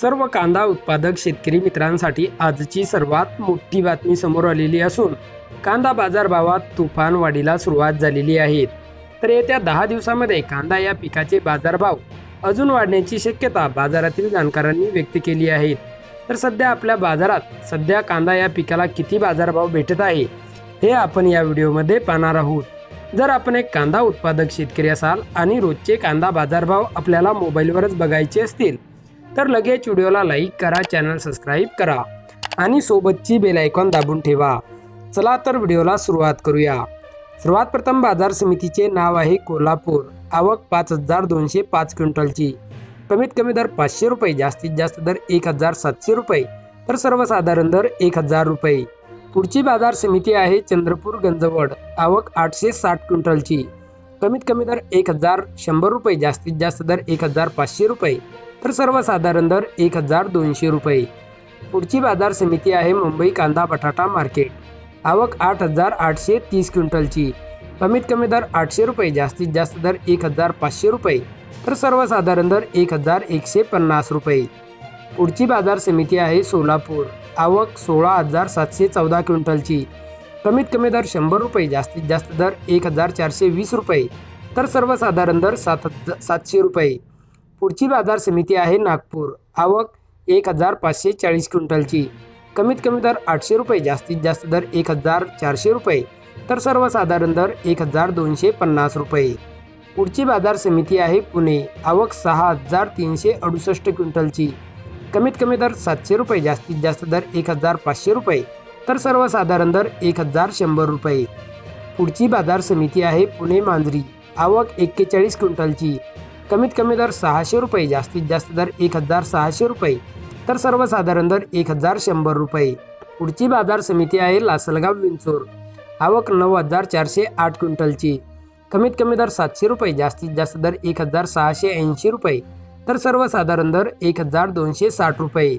सर्व कांदा उत्पादक शेतकरी मित्रांसाठी आजची सर्वात मोठी बातमी समोर आलेली असून कांदा बाजारभावात तुफान वाढीला सुरुवात झालेली आहे. तर येत्या दहा दिवसामध्ये कांदा या पिकाचे बाजारभाव अजून वाढण्याची शक्यता बाजारातील जाणकारांनी व्यक्त केली आहे. तर सध्या आपल्या बाजारात सध्या कांदा या पिकाला किती बाजारभाव भेटत आहे हे आपण या व्हिडिओमध्ये पाहणार आहोत. जर आपण एक कांदा उत्पादक शेतकरी असाल आणि रोजचे कांदा बाजारभाव आपल्याला मोबाईलवरच बघायचे असतील तर लगेच व्हिडिओला लाईक करा चॅनल सबस्क्राईब करा आणि सोबतची बेल आयकॉन दाबून ठेवा. चला तर व्हिडिओला सुरुवात करूया. सर्वात प्रथम बाजार समितीचे नाव आहे कोल्हापूर. आवक पाच हजार दोनशे पाच क्विंटलची. कमीत कमी दर पाचशे रुपये जास्तीत जास्त दर एक हजार सातशे रुपये तर सर्वसाधारण दर एक हजार रुपये. पुढची बाजार समिती आहे चंद्रपूर गंजवड. आवक आठशे साठ क्विंटलची. कमीत कमी दर एक हजार शंभर रुपये जास्तीत जास्त दर एक हजार पाचशे रुपये तर सर्वसाधारण दर एक हजार दोनशे रुपये. पुढची बाजार समिती आहे मुंबई कांदा बटाटा मार्केट. आवक आठ हजार आठशे तीस क्विंटलची. कमीत कमी दर आठशे रुपये जास्तीत जास्त दर एक हजार पाचशे रुपये तर सर्वसाधारण दर एक हजार एकशे पन्नास रुपये. पुढची बाजार समिती आहे सोलापूर. आवक सोळा हजार सातशे चौदा क्विंटलची. कमीत कमी दर शंभर रुपये जास्तीत जास्त दर एक हजार चारशे वीस रुपये तर सर्वसाधारण दर सात हजार सातशे रुपये. पुढची बाजार समिती आहे नागपूर. आवक एक हजार पाचशे चाळीस क्विंटलची. कमीत कमी दर आठशे रुपये जास्तीत जास्त दर एक हजार चारशे रुपये तर सर्वसाधारण दर एक हजार दोनशे पन्नास रुपये. पुढची बाजार समिती आहे पुणे. आवक सहा हजार तीनशे अडुसष्ट क्विंटलची. कमीत कमी दर सातशे रुपये जास्तीत जास्त दर एक हजार पाचशे रुपये तर सर्वसाधारण दर एक हजार शंभर रुपये. पुढची बाजार समिती आहे पुणे मांजरी. आवक एक्केचाळीस क्विंटलची. कमीत कमी दर सहाशे रुपये जास्तीत जास्त दर एक हजार सहाशे रुपये. तर सर्वसाधारण दर एक हजार शंभर रुपये. पुढची बाजार समिती आहे लासलगाव विंचोर. आवक नऊ हजार चारशे आठ क्विंटलची. कमीत कमी दर सातशे रुपये जास्तीत जास्त दर एक हजार सहाशे ऐंशी रुपये. तर सर्वसाधारण दर एक हजार दोनशे साठ रुपये.